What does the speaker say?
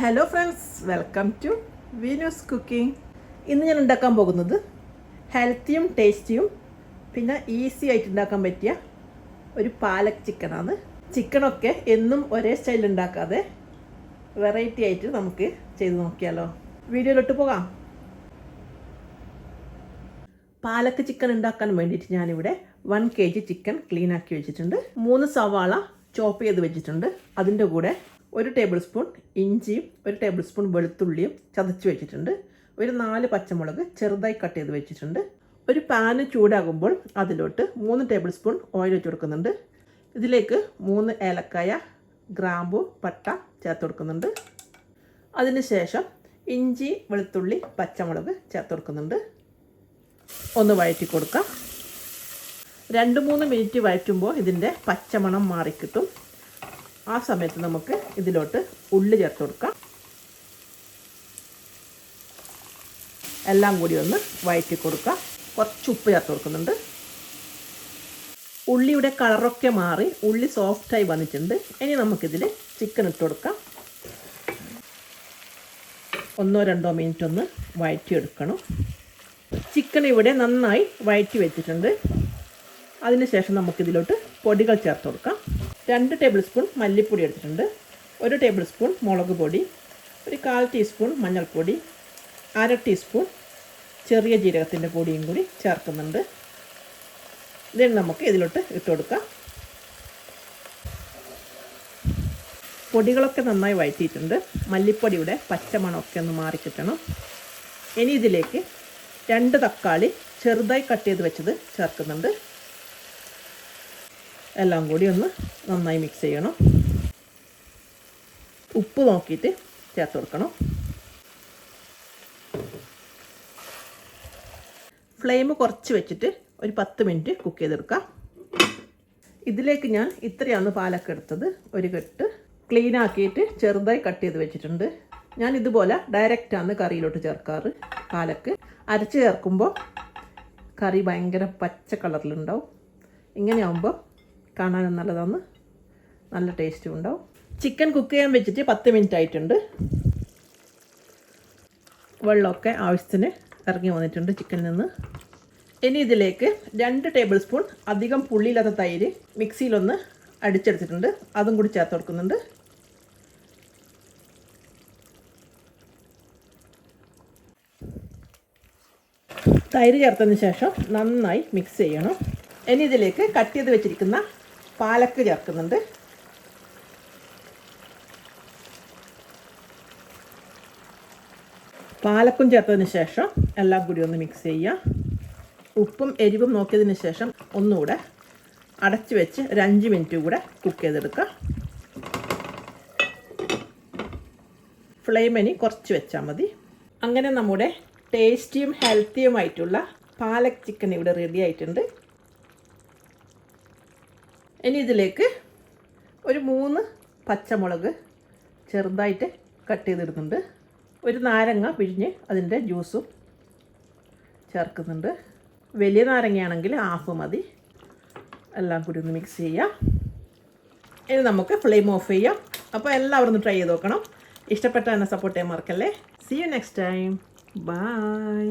Hello friends welcome to Veenus cooking ഇന്ന് ഞാൻ ഉണ്ടാക്കാൻ പോകുന്നത് ഹെൽത്തിയും ടേസ്റ്റിയും പിന്നെ ഈസി ആയിട്ട് ഉണ്ടാക്കാൻ പറ്റിയ ഒരു പാലക് ചിക്കനാണ് ചിക്കനൊക്കെ എന്നും ഒരേ സ്റ്റൈലിൽ ഉണ്ടാക്കാതെ വെറൈറ്റി ആയിട്ട് നമുക്ക് ചെയ്ത് നോക്കിയാലോ. വീഡിയോയിലോട്ട് പോകാം. പാലക്ക് ചിക്കൻ ഉണ്ടാക്കാൻ വേണ്ടിയിട്ട് ഞാനിവിടെ one K G chicken clean ആക്കി വെച്ചിട്ടുണ്ട്. മൂന്ന് സവാള ചോപ്പ് ചെയ്ത് വെച്ചിട്ടുണ്ട്. അതിന്റെ കൂടെ ഒരു ടേബിൾ സ്പൂൺ ഇഞ്ചിയും ഒരു ടേബിൾ സ്പൂൺ വെളുത്തുള്ളിയും ചതച്ച് വെച്ചിട്ടുണ്ട്. ഒരു നാല് പച്ചമുളക് ചെറുതായി കട്ട് ചെയ്ത് വെച്ചിട്ടുണ്ട്. ഒരു പാന് ചൂടാകുമ്പോൾ അതിലോട്ട് മൂന്ന് ടേബിൾ സ്പൂൺ ഓയിൽ വെച്ച് കൊടുക്കുന്നുണ്ട്. ഇതിലേക്ക് മൂന്ന് ഏലക്കായ ഗ്രാമ്പു പട്ട ചേർത്ത് കൊടുക്കുന്നുണ്ട്. അതിനുശേഷം ഇഞ്ചി വെളുത്തുള്ളി പച്ചമുളക് ചേർത്ത് കൊടുക്കുന്നുണ്ട്. ഒന്ന് വഴറ്റി കൊടുക്കാം. രണ്ട് മൂന്ന് മിനിറ്റ് വഴറ്റുമ്പോൾ ഇതിന്റെ പച്ചമണം മാറിക്കിട്ടും. ആ സമയത്ത് നമുക്ക് ഇതിലോട്ട് ഉള്ളി ചേർത്ത് കൊടുക്കാം. എല്ലാം കൂടി ഒന്ന് വഴറ്റി കൊടുക്കാം കുറച്ച് ഉപ്പ് ചേർത്ത് കൊടുക്കുന്നുണ്ട്. ഉള്ളിയുടെ കളറൊക്കെ മാറി ഉള്ളി സോഫ്റ്റായി വന്നിട്ടുണ്ട്. ഇനി നമുക്കിതിൽ ചിക്കൻ ഇട്ട് കൊടുക്കാം. ഒന്നോ രണ്ടോ മിനിറ്റ് ഒന്ന് വഴറ്റിയെടുക്കണം ചിക്കൻ ഇവിടെ നന്നായി വഴറ്റി വെച്ചിട്ടുണ്ട്. അതിനുശേഷം നമുക്കിതിലോട്ട് പൊടികൾ ചേർത്ത് കൊടുക്കാം. രണ്ട് ടേബിൾ സ്പൂൺ മല്ലിപ്പൊടി എടുത്തിട്ടുണ്ട്. ഒരു ടേബിൾ സ്പൂൺ മുളക് പൊടി. ഒരു കാൽ ടീസ്പൂൺ മഞ്ഞൾപ്പൊടി. അര ടീസ്പൂൺ ചെറിയ ജീരകത്തിന്റെ പൊടിയും കൂടി ചേർക്കുന്നുണ്ട്. ഇതിന് നമുക്ക് ഇതിലോട്ട് ഇട്ട് കൊടുക്കാം. പൊടികളൊക്കെ നന്നായി വഴറ്റിയിട്ടുണ്ട്. മല്ലിപ്പൊടിയുടെ പച്ചമണമൊക്കെ ഒന്ന് മാറിക്കിട്ടണം ഇനി ഇതിലേക്ക് രണ്ട് തക്കാളി ചെറുതായി കട്ട് ചെയ്ത് വെച്ചത് ചേർക്കുന്നുണ്ട്. എല്ലാം കൂടി ഒന്ന് നന്നായി മിക്സ് ചെയ്യണം. ഉപ്പ് നോക്കിയിട്ട് ചേർത്ത് കൊടുക്കണം. ഫ്ലെയിം കുറച്ച് വെച്ചിട്ട് ഒരു പത്ത് മിനിറ്റ് കുക്ക് ചെയ്തെടുക്കാം. ഇതിലേക്ക് ഞാൻ ഇത്രയാണ് പാലൊക്കെ എടുത്തത്. ഒരു കെട്ട് ക്ലീൻ ആക്കിയിട്ട് ചെറുതായി കട്ട് ചെയ്ത് വെച്ചിട്ടുണ്ട്. ഞാൻ ഇതുപോലെ ഡയറക്റ്റാണ് കറിയിലോട്ട് ചേർക്കാറ് പാലക്ക്. അരച്ച് ചേർക്കുമ്പോൾ കറി ഭയങ്കര പച്ച കളറിലുണ്ടാവും ഇങ്ങനെയാവുമ്പോൾ കാണാനും നല്ലതാണ്. നല്ല ടേസ്റ്റും ഉണ്ടാവും. ചിക്കൻ കുക്ക് ചെയ്യാൻ വെച്ചിട്ട് പത്ത് മിനിറ്റ് ആയിട്ടുണ്ട്. വെള്ളമൊക്കെ ആവശ്യത്തിന് ഇറങ്ങി വന്നിട്ടുണ്ട് ചിക്കനിൽ നിന്ന്. ഇനി ഇതിലേക്ക് രണ്ട് ടേബിൾ സ്പൂൺ അധികം പുള്ളിയില്ലാത്ത തൈര് മിക്സിയിലൊന്ന് അടിച്ചെടുത്തിട്ടുണ്ട്. അതും കൂടി ചേർത്ത് കൊടുക്കുന്നുണ്ട്. തൈര് ചേർത്തതിന് ശേഷം നന്നായി മിക്സ് ചെയ്യണം. ഇനി ഇതിലേക്ക് കട്ട് ചെയ്ത് വെച്ചിരിക്കുന്ന പാലക്ക് ചേർക്കുന്നുണ്ട്. പാലക്കും ചേർത്തതിന് ശേഷം എല്ലാം കൂടി ഒന്ന് മിക്സ് ചെയ്യുക. ഉപ്പും എരിവും നോക്കിയതിന് ശേഷം ഒന്നുകൂടെ അടച്ചു വെച്ച് ഒരു അഞ്ച് മിനിറ്റ് കൂടെ കുക്ക് ചെയ്തെടുക്കുക. ഫ്ലെയിമിനി കുറച്ച് വെച്ചാൽ മതി. അങ്ങനെ നമ്മുടെ ടേസ്റ്റിയും ഹെൽത്തിയുമായിട്ടുള്ള പാലക് ചിക്കൻ ഇവിടെ റെഡി ആയിട്ടുണ്ട്. ഇനി ഇതിലേക്ക് ഒരു മൂന്ന് പച്ചമുളക് ചെറുതായിട്ട് കട്ട് ചെയ്തിടുന്നുണ്ട്. ഒരു നാരങ്ങ പിഴിഞ്ഞ് അതിന്റെ ജ്യൂസും ചേർക്കുന്നുണ്ട്. വലിയ നാരങ്ങയാണെങ്കിൽ ഹാഫ് മതി. എല്ലാം കൂടി ഒന്ന് മിക്സ് ചെയ്യാം. ഇനി നമുക്ക് ഫ്ലെയിം ഓഫ് ചെയ്യാം. അപ്പോൾ എല്ലാവരും ഒന്ന് ട്രൈ ചെയ്ത് നോക്കണം. ഇഷ്ടപ്പെട്ട എന്നെ സപ്പോർട്ട് ചെയ്യാൻ മറക്കല്ലേ? See you next time bye